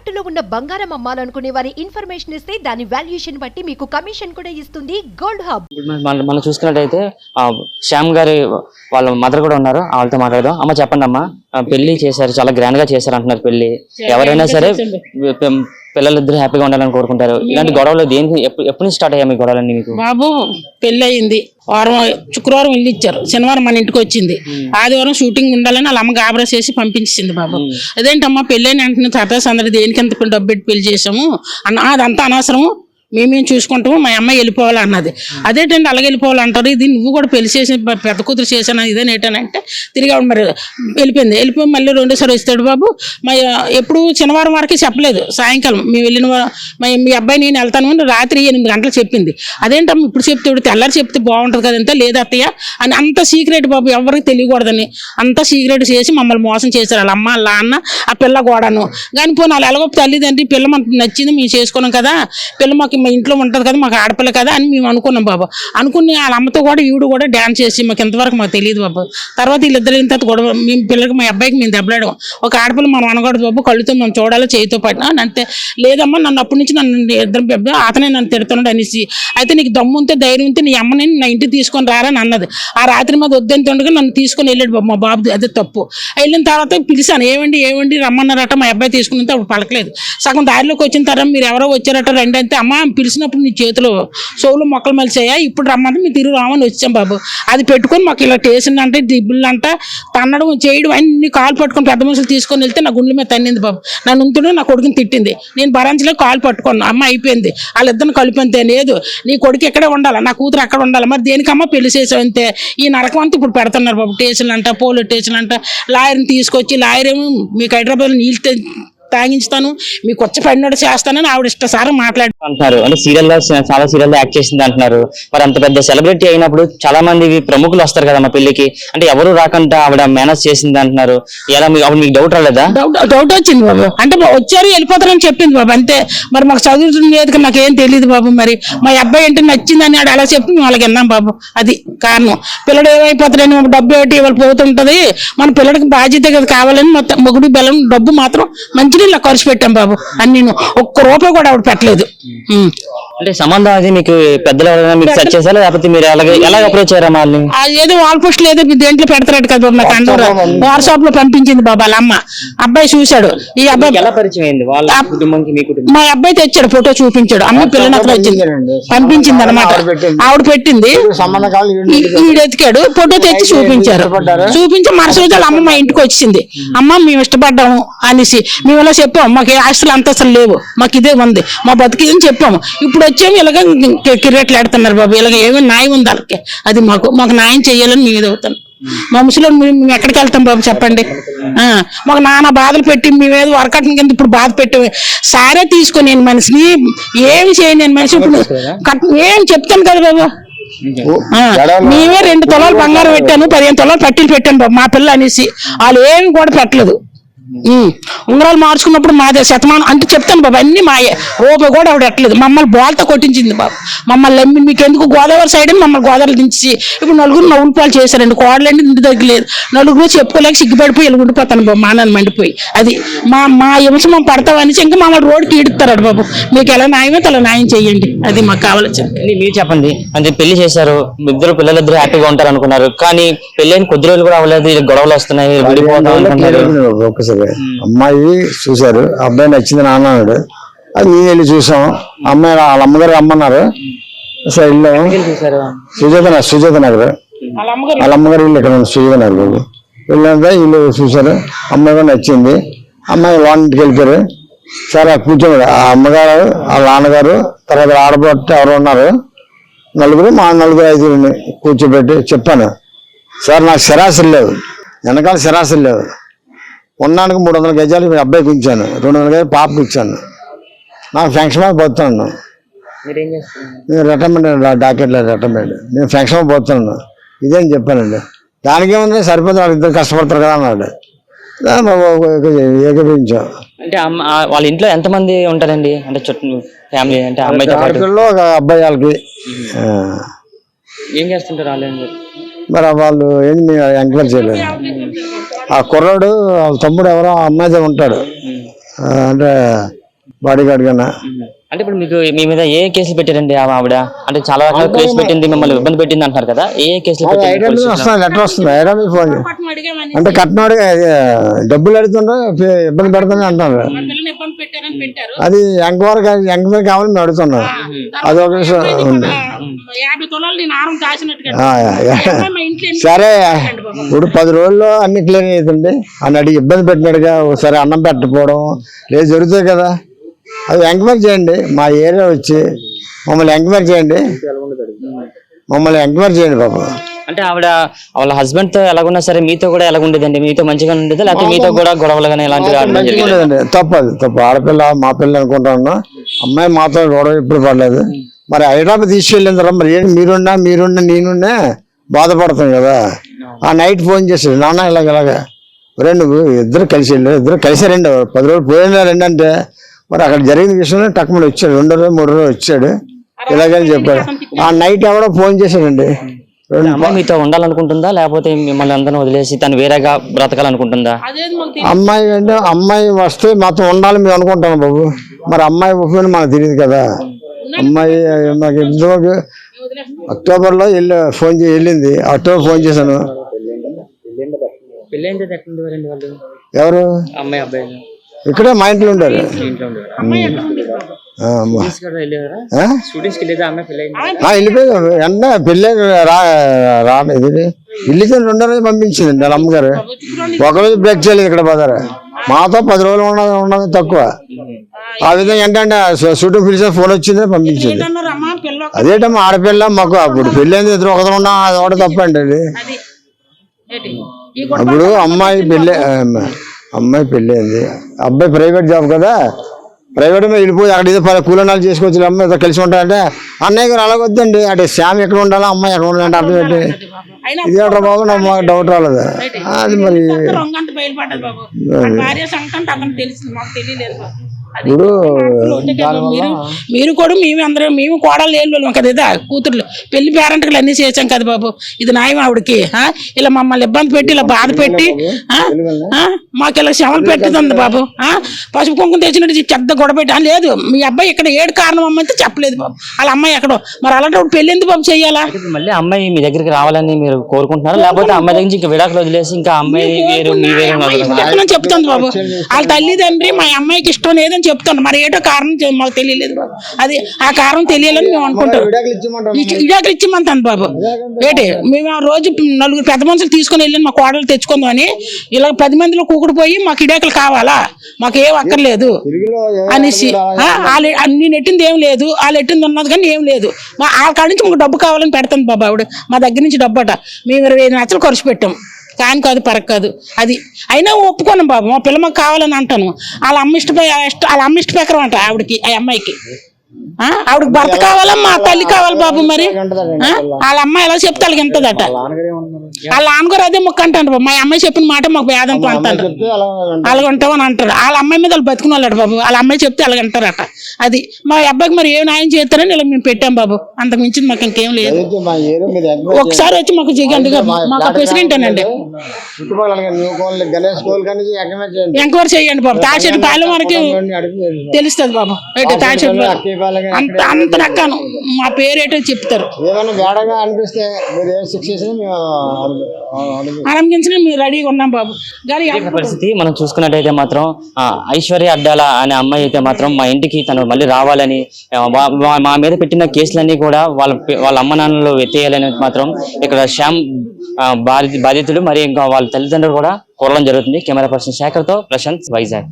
తాకట్టులో ఉన్న బంగారం అమ్మాలనుకునే వారి ఇన్ఫర్మేషన్ ఇస్తే దాని వాల్యుయేషన్ బట్టి మీకు కమిషన్ కూడా ఇస్తుంది. Gold hub. మనం మనం చూసుకున్నట్టయితే ఆ, శ్యామ్ గారి వాళ్ళ మదర్ కూడా ఉన్నారు. వాళ్ళతో మాట్లాడదాం. అమ్మ చెప్పండి అమ్మా పెళ్ళి చేశారు. చాలా గ్రాండ్గా చేశారు అంటున్నారు పెళ్ళి ఎవరైనా సరే పిల్లలిద్దరూ హ్యాపీగా ఉండాలని కోరుకుంటారు. ఇలాంటి గొడవలు దేనికి ఎప్పుడు ఎప్పటి నుంచి స్టార్ట్ అయ్యాయి మీ గొడవలన్నీ మీకు? బాబు పెళ్ళి అయింది వారం శుక్రవారం ఇల్లు ఇచ్చారు. శనివారం మన ఇంటికి వచ్చింది. ఆదివారం షూటింగ్ ఉండాలని వాళ్ళ అమ్మ గాబరా చేసి పంపించింది బాబు. అదేంటమ్మా పెళ్ళైన వెంటనే తాత సందడి దేనికి ఎంత డబ్బు పెట్టి పెళ్ళి చేసాము అన్న అదంతా అనవసరము. మేమేం చూసుకుంటాము మా అమ్మాయి వెళ్ళిపోవాలి అన్నది. అదేంటండి అలాగే వెళ్ళిపోవాలి అంటారు. ఇది నువ్వు కూడా పెళ్ళి చేసి పె- పెద్ద కూతురు చేశాను ఇదేనేటనంటే తిరిగి ఆవిడ మరి వెళ్ళిపోయింది. వెళ్ళిపోయి మళ్ళీ రెండోసారి వస్తాడు బాబు. మా ఎప్పుడు శనివారం వరకు చెప్పలేదు. సాయంకాలం మేము వెళ్ళిన మా మీ అబ్బాయి నేను వెళ్తాను అని రాత్రి ఎనిమిది గంటలు చెప్పింది. అదేంటమ్మా ఇప్పుడు చెప్తే తెల్లారి చెప్తే బాగుంటుంది కదంతా లేదు అత్తయ్య. అని అంత సీక్రెట్ బాబు ఎవరికి తెలియకూడదని అంత సీక్రెట్ చేసి మమ్మల్ని మోసం చేశారు వాళ్ళ అమ్మ వాళ్ళ అన్న ఆ పిల్ల గోడను కానీ పోనీ వాళ్ళు ఎలాగో తల్లిదండ్రి పిల్ల మనకు నచ్చింది మేము చేసుకున్నాం కదా. పిల్ల మాకు మా ఇంట్లో ఉంటుంది కదా మాకు ఆడపిల్ల కదా అని మేము అనుకున్నాం బాబు. అనుకుని వాళ్ళ అమ్మతో కూడా ఈవిడు కూడా డ్యాన్స్ చేసి మాకు ఇంతవరకు మాకు తెలియదు బాబు. తర్వాత వీళ్ళిద్దరు తర్వాత గొడవ మేము పిల్లలకి మా అబ్బాయికి మేము దెబ్బలాడాం. ఒక ఆడపిల్ల మనం అనకూడదు బాబు కళ్ళుతో మనం చూడాలి చేయితో పడినా అంతే లేదమ్మా నన్ను అప్పటి నుంచి నన్ను ఇద్దరు పెద్ద అతనే నన్ను తిడుతున్నాడు అనేసి. అయితే నీకు దమ్ము ఉంటే ధైర్యం ఉంటే నీ అమ్మని నా ఇంటికి తీసుకొని రారని అన్నది. ఆ రాత్రి మీద వద్దంతుండగా నన్ను తీసుకొని వెళ్ళాడు బాబు మా బాబు అదే తప్పు. వెళ్ళిన తర్వాత పిలిచాను ఏమండి ఏమండి రమ్మన్నారట మా అబ్బాయి తీసుకుని అప్పుడు పలకలేదు. సగం దారిలోకి వచ్చిన తర్వాత మీరు ఎవరో వచ్చారట రండి అంటే అమ్మ పిలిచినప్పుడు నీ చేతిలో సోలు మొక్కలు మలిచాయా? ఇప్పుడు రమ్మంటే మీరు తిరుగు రామని వచ్చాం బాబు. అది పెట్టుకొని మాకు ఇలా టేషన్ అంటే దిబ్బులు అంట తన్నడం చేయడం అన్ని కాలు పట్టుకొని పెద్ద మనుషులు తీసుకొని వెళ్తే నా గుండె మీద తన్నింది బాబు. నన్ను ఉంటుడు నా కొడుకుని తిట్టింది. నేను భరించలే కాలు పట్టుకున్నాను. అమ్మ అయిపోయింది. వాళ్ళిద్దరిని కలిపంతే లేదు. నీ కొడుకు ఎక్కడే ఉండాలి? నా కూతురు అక్కడ ఉండాలి? మరి దేనికమ్మా పెళ్ళి చేసావు అంతే? ఈ నరకం అంతా ఇప్పుడు పెడుతున్నారు బాబు. స్టేషన్లు అంట పోలీస్ స్టేషన్ అంట లాయర్ని తీసుకొచ్చి లాయర్ ఏమో మీకు హైదరాబాద్లో నీళ్ళు తాగించుతాను మీకు వచ్చి పడినట్టు చేస్తానని ఆవిడ ఇష్టసారి మాట్లాడి అంటున్నారు అంటే సీరియల్లో చాలా సీరియల్ యాక్ట్ చేసింది అంటున్నారు. మరి అంత పెద్ద సెలబ్రిటీ అయినప్పుడు చాలా మంది ప్రముఖులు వస్తారు కదా మా పెళ్ళికి అంటే ఎవరు రాకుండా ఆవిడ మేనేజ్ చేసింది అంటున్నారు. ఎలా మీకు అప్పుడు మీకు డౌట్ రాలేదా? డౌట్ వచ్చింది బాబు. అంటే వచ్చారు వెళ్ళిపోతారని చెప్పింది బాబు. అంతే. మరి మాకు చదువుతుంది నాకేం తెలియదు బాబు మరి. మా అబ్బాయి అంటే నచ్చిందని ఆడు అలా చెప్పి మేము వాళ్ళకి విన్నాం బాబు. అది కారణం. పిల్లడు ఏమైపోతాడని మాకు డబ్బు ఏమిటి? ఇవాళ పోతుంటది. మన పిల్లడికి బాధ్యత కదా కావాలని మొత్తం మొగుడు బెల్లం డబ్బు మాత్రం మంచినీళ్ళ ఖర్చు పెట్టాం బాబు. అని నేను ఒక్క రూపాయి కూడా ఆవిడ పెట్టలేదు. అంటే సంబంధం అది మీకు పెద్దలు ఎవరైనా మీకు సెట్ చేశారా? లేకపోతే మీరు ఎలాగ ఎలా అప్రోచ్ అయ్యారా వాళ్ళని ఏదో వాల్ పోస్ట్ ఏదో మీ దేంట్లో పెడతారట కదా బాబు నాకు అందరూ వాట్సాప్లో పంపించింది బాబు వాళ్ళ అమ్మ. అబ్బాయి చూశాడు. ఈ అబ్బాయి ఎలా పరిచయం అయింది? వాళ్ళ కుటుంబంకి మీ కుటుంబం మా అబ్బాయి తెచ్చాడు ఫోటో చూపించాడు. అమ్మ పిల్లని అక్కడ వచ్చింది. పంపించింది అనమాట ఆవిడ పెట్టింది. ఈడు ఎతికాడు ఫోటో తెచ్చి చూపించారు. చూపించి మరుసటి రోజు అమ్మ మా ఇంటికి వచ్చింది. అమ్మ మేము ఇష్టపడ్డాము అనేసి. మేము ఇలా చెప్పాము మాకు ఏ ఆస్తులు అంత అసలు లేవు. మాకు ఇదే ఉంది. మా బతికి చెప్పాము. ఇప్పుడు వచ్చాము ఇలాగ కిరెట్లు ఆడుతున్నారు బాబు. ఇలాగ ఏమో న్యాయం ఉంది వాళ్ళకి. అది మాకు మాకు న్యాయం చేయాలని మేము ఎదుగుతాం మా ముసలి మేము ఎక్కడికి వెళ్తాం బాబు చెప్పండి? ఆ, మాకు నాన్న బాధలు పెట్టి మేమేదో వరకట్న కింద ఇప్పుడు బాధ పెట్టి సారే తీసుకొని నేను మనిషిని ఏమి చేయను నేను మనిషి ఇప్పుడు ఏం చెప్తాను కదా బాబు? ఆ, మేమే రెండు తులాలు బంగారం పెట్టాను పదిహేను తులాలు పట్టీలు పెట్టాను బాబు మా పిల్ల అనేసి. వాళ్ళు ఏమి కూడా పెట్టలేదు. ఉంగరాలు మార్చుకున్నప్పుడు మాదే శతమానం అంటే చెప్తాను బాబు అన్ని మాయే. రూపాయి కూడా ఆవిడ ఎట్టలేదు. మమ్మల్ని బోల్తో కొట్టించింది బాబు. మమ్మల్ని నమ్మి మీకు ఎందుకు గోదావరి సైడ్ అని మమ్మల్ని గోదావరి దించి ఇప్పుడు నలుగురు నవ్వులు పాలు చేశారండి. కోడలండి ఇంటి దగ్గర లేదు. నలుగురు చెప్పుకోలేక సిగ్గుపడిపోయి ఇలా ఉండిపోతాను బాబు మానని మండిపోయి. అది మా మా హింస మేము పడతామని ఇంకా మమ్మల్ని రోడ్డుకి ఈడుతారు బాబు. మీకు ఎలా న్యాయమో అలా న్యాయం చేయండి. అది మాకు కావాల్సింది ఇది మీరు చెప్పండి. అంటే పెళ్ళి చేశారు. ఇద్దరు పిల్లలిద్దరు హ్యాపీగా ఉంటారు అనుకున్నారు కానీ పెళ్ళైన కొద్ది రోజులు కూడా అవ్వలేదు. ఇది గొడవలు వస్తున్నాయి. విడిపోతాం అనుకున్నారు ఒక్కసారి అమ్మాయి చూశారు. అబ్బాయి నచ్చింది నాన్న అన్నాడు. అది మేము వెళ్ళి చూసాం అమ్మాయి వాళ్ళ అమ్మగారు రమ్మన్నారు. చూసారు సుజాత నగర్ సుజాత నగర్ వాళ్ళ అమ్మగారు వాళ్ళ ఇక్కడ ఉంది సుజాత నగర్ వెళ్ళాక వీళ్ళు చూశారు. అమ్మాయి కూడా నచ్చింది. అమ్మాయి లోన్కి వెళ్ళిపోయారు. సరే కూర్చోండి. ఆ అమ్మగారు వాళ్ళ నాన్నగారు తర్వాత ఆడబట్టి ఎవరు ఉన్నారు. నలుగురు మా నలుగురు ఐదుగురిని కూర్చోబెట్టి చెప్పాను. సార్ నాకు శరాశరి లేదు. వెనకాల శరాశరి లేదు. ఉన్నానికి మూడు వందల గజాలు మీ అబ్బాయికి ఉంచాను రెండు వందల గజాలు పాపకి ఇచ్చాను నాకు ఫంక్షన్ పోతున్నాను నేను రిటైర్మెంట్ డాక్టర్ రిటైర్మెంట్ నేను ఫంక్షన్ పోతున్నాను ఇదేం చెప్పానండి దానికి ఏముంది? సరిపోతుంది వాళ్ళు ఇద్దరు కష్టపడతారు కదా అన్నాడు. ఏకీపించాం అంటే వాళ్ళ ఇంట్లో ఎంతమంది ఉంటారండి? అంటే చుట్టూ ఫ్యామిలీ అంటే అమ్మాయితో ఒక అబ్బాయి వాళ్ళకి. ఏం చేస్తుంటారు వాళ్ళు ఏం? మరి వాళ్ళు ఏంటి మేము ఎంక్వైరీ చేయలేదు. ఆ కుర్రాడు వాళ్ళ తమ్ముడు ఎవరో ఆ అమ్మాయితో ఉంటాడు. అంటే బాడీ గార్డ్ కన్నా. అంటే ఇప్పుడు మీకు మీ మీద ఏ కేసులు పెట్టారండి ఆ ఆవిడ? అంటే చాలా రకాల కేసు పెట్టింది మిమ్మల్ని ఇబ్బంది పెట్టింది అంటారు కదా. ఏ ఏ కేసులు? వస్తుంది లెటర్ వస్తుంది ఐరన్ ఫోన్ అంటే కట్టినోడు డబ్బులు అడుగుతుండ్రు ఇబ్బంది పెడుతుంది అంటారు అది ఎంక్వైరీ ఎంక్వైరీ కావాలని మేము అడుగుతున్నాం అది ఒక విషయం ఉంది. యాభై తులాలు నేను ఆరం దాచినట్టుగా సరే. ఇప్పుడు పది రోజుల్లో అన్ని క్లియర్ అవుతుంది అని అడిగి ఇబ్బంది పెట్టినట్టుగా ఒకసారి అన్నం పెట్టకపోవడం లేదు జరుగుతాయి కదా. అది ఎంక్వైరీ చేయండి. మా ఏరియా వచ్చి మమ్మల్ని ఎంక్వైరీ చేయండి. మమ్మల్ని ఎంక్వైరీ చేయండి బాబు. అంటే ఆవిడ వాళ్ళ హస్బెండ్తో ఎలాగున్నా సరే మీతో కూడా ఎలా ఉండేదండి మీతో మంచిగా ఉండేది? లేకపోతే మీతో కూడా గొడవలు కానీ ఇలాంటివి? లేదండి తప్పు. ఆడపిల్ల మా పిల్ల అనుకుంటా ఉన్నా. అమ్మాయి మాతో గొడవ ఎప్పుడు పడలేదు. మరి హైదరాబాద్ తీసుకెళ్ళిన తర్వాత మరి ఏంటి? మీరున్నా మీరున్నా నేనున్నా బాధపడతాం కదా. ఆ నైట్ ఫోన్ చేసాడు నాన్న ఇలాగ ఇలాగ. ఒరే నువ్వు ఇద్దరు కలిసి వెళ్ళు ఇద్దరు కలిసి రండి పది రోజులు పోయినా రండి అంటే మరి అక్కడ జరిగిన విషయంలో టక్కుమని వచ్చాడు రెండో రోజు మూడు రోజు వచ్చాడు. ఇలాగని చెప్పాడు. ఆ నైట్ ఎవడో ఫోన్ చేశాడండి. రెండు అమ్మాయి మీతో ఉండాలనుకుంటుందా? లేకపోతే మిమ్మల్ని అందరిని వదిలేసి తను వేరేగా బ్రతకాలనుకుంటుందా. అమ్మాయి అంటే అమ్మాయి వస్తే మాతో ఉండాలి మేము అనుకుంటాం బాబు. మరి అమ్మాయి ఒప్పుకొని మనకు తెలియదు కదా. అమ్మాయి మాకు ఇంతవరకు అక్టోబర్లో వెళ్ళి ఫోన్ చేసి వెళ్ళింది. అక్టోబర్ ఫోన్ చేశాను. ఎవరు? ఇక్కడే మా ఇంట్లో ఉండారు ఇంట్లో పెళ్ళి అయింది ఆ, వెళ్ళిపోయింది. వెంటనే పెళ్ళి రా రా ఇది ఇల్లుతో రెండో రోజు పంపించింది వాళ్ళ అమ్మగారు. ఒకరోజు బ్రేక్ చేయలేదు ఇక్కడ బజార్. మాతో పది రోజులు ఉన్నది ఉన్నది తక్కువ. ఆ విధంగా ఏంటంటే షూటింగ్ పిలిచే ఫోన్ వచ్చింది పంపించింది. అదేటమ్మా ఆడపిల్ల మాకు అప్పుడు పెళ్ళైంది ఇద్దరు ఒకరు ఉన్నా అది ఒకటి తప్పండి అది. అప్పుడు అమ్మాయి పెళ్ళి అమ్మాయి పెళ్ళైంది. అబ్బాయి ప్రైవేట్ జాబ్ కదా. ప్రైవేట్ మీద వెళ్ళిపోయి అక్కడ ఏదో కూలనాలు చేసుకోవచ్చు అమ్మాయి ఏదో కలిసి ఉంటాయంటే అన్నయ్య గారు అలాగొద్దండి. అటు శ్యామ్ ఎక్కడ ఉండాలా అమ్మాయి ఎక్కడ ఉండాలంటే అర్థం ఏంటి? ఇది ఎక్కడ బాబు. నాకు మాకు డౌట్ రాలేదు? అది మరి ఇప్పుడు మీరు మీరు కూడా మేము అందరం మేము కోడలు లేని వాళ్ళం కదా ఇదా? కూతుర్లు. పెళ్ళి పేరెంట్కి అన్ని చేసాం కదా బాబు. ఇది న్యాయం ఆవిడకి ఆ? ఇలా మమ్మల్ని ఇబ్బంది పెట్టి ఇలా బాధ పెట్టి ఆ? ఆ? మాకు ఇలా శవలు పెట్టింది బాబు ఆ? పసుపు కుంకుమ తెచ్చినట్టు చెత్త గొడవ పెట్టి "ఆ, లేదు మీ అబ్బాయి ఇక్కడ ఏడు కారణం అమ్మంటే చెప్పలేదు బాబు. వాళ్ళ అమ్మాయి ఎక్కడో. మరి అలాంటి పెళ్ళి ఎందుకు బాబు చెయ్యాలా మళ్ళీ అమ్మాయి మీ దగ్గరికి రావాలని మీరు కోరుకుంటున్నారా? లేకపోతే అమ్మాయి దగ్గర నుంచి ఇంకా విడాకులు వదిలేసి ఇంకా అమ్మాయి వేరు మీ వేరే చెప్పనని చెప్తుంది బాబు. వాళ్ళ తల్లిదండ్రి మా అమ్మాయికి ఇష్టం లేదని చెప్తాను మరి ఏటో కారణం మాకు తెలియలేదు బాబు. అది ఆ కారణం తెలియాలని మేము అనుకుంటాం విడాకులు ఇచ్చిమంటాను బాబు. ఏంటి మేము ఆ రోజు నలుగురు పెద్ద మనుషులు తీసుకొని వెళ్ళి మా కోడలు తెచ్చుకుందాం అని ఇలా పది మందిలో కూకుడు పోయి మాకు ఇడాకులు కావాలా? మాకు ఏం అక్కర్లేదు అనేసి ఆ, అన్ని నెట్టింది ఏం లేదు వాళ్ళు ఎట్టింది ఉన్నది కానీ ఏం లేదు. మా వాళ్ళ కాడి నుంచి మాకు డబ్బు కావాలని పెడుతుంది బాబు ఆవిడ. మా దగ్గర నుంచి డబ్బు అట. మేము ఇరవై ఐదు లక్షలు ఖర్చు పెట్టాం. కాని కాదు పరక్ కాదు అది అయినా ఒప్పుకోను బాబు మా పిల్ల కావాలని అంటాను. వాళ్ళ అమ్మ ఇష్టపై వాళ్ళ అమ్మ ఇష్ట ప్రకారం అంట ఆవిడకి ఆ అమ్మాయికి. ఆవిడకి భర్త కావాలా? మా తల్లి కావాలి బాబు మరి. ఆ? వాళ్ళ అమ్మాయి ఎలా చెప్తే వాళ్ళకి ఎంతదట వాళ్ళ నాన్నగారు అదే మొక్క అంటాడు బాబు. మా అమ్మాయి చెప్పిన మాట మాకు వేదంతో అంటాడు. అలాగ ఉంటామని అంటారు వాళ్ళ అమ్మాయి మీద వాళ్ళు బతుకుని వాళ్ళాడు బాబు. వాళ్ళ అమ్మాయి చెప్తే అలాగ అంటారట అది మా అబ్బాయికి మరి ఏం న్యాయం చేస్తారని ఇలా మేము పెట్టాం బాబు. అంతకు మించింది మాకు ఇంకేం లేదు. ఒకసారి వచ్చి మాకు జిగండి మాకు ప్రెసిడెంట్ అనండి. చేయండి. ఎంక్వైరీ చేయండి బాబు. తాచెట్టు పాలెం అడిగి తెలుస్తుంది బాబు. ఏంటి తాచెట్టు అంత అంత నక్కాను మా పేరు ఏంటో చెప్తారు. ఏమైనా వేడగా అనిపిస్తే మీరు ఏ శిక్ష రెడీగా ఉన్నాం బాబు. కానీ పరిస్థితి. మనం చూసుకున్నట్టయితే మాత్రం ఐశ్వర్య అడ్డాల అనే అమ్మాయి అయితే మాత్రం మా ఇంటికి తను మళ్ళీ రావాలని మా మీద పెట్టిన కేసులన్నీ కూడా వాళ్ళ వాళ్ళ అమ్మ నాన్నలు ఎత్తేయాలని మాత్రం ఇక్కడ శ్యామ్ ఆ, బాధిత బాధితులు మరి ఇంకా వాళ్ళ తల్లిదండ్రులు కూడా కోరడం జరుగుతుంది. కెమెరా పర్సన్ శేఖర్తో ప్రశాంత్ వైజాగ్.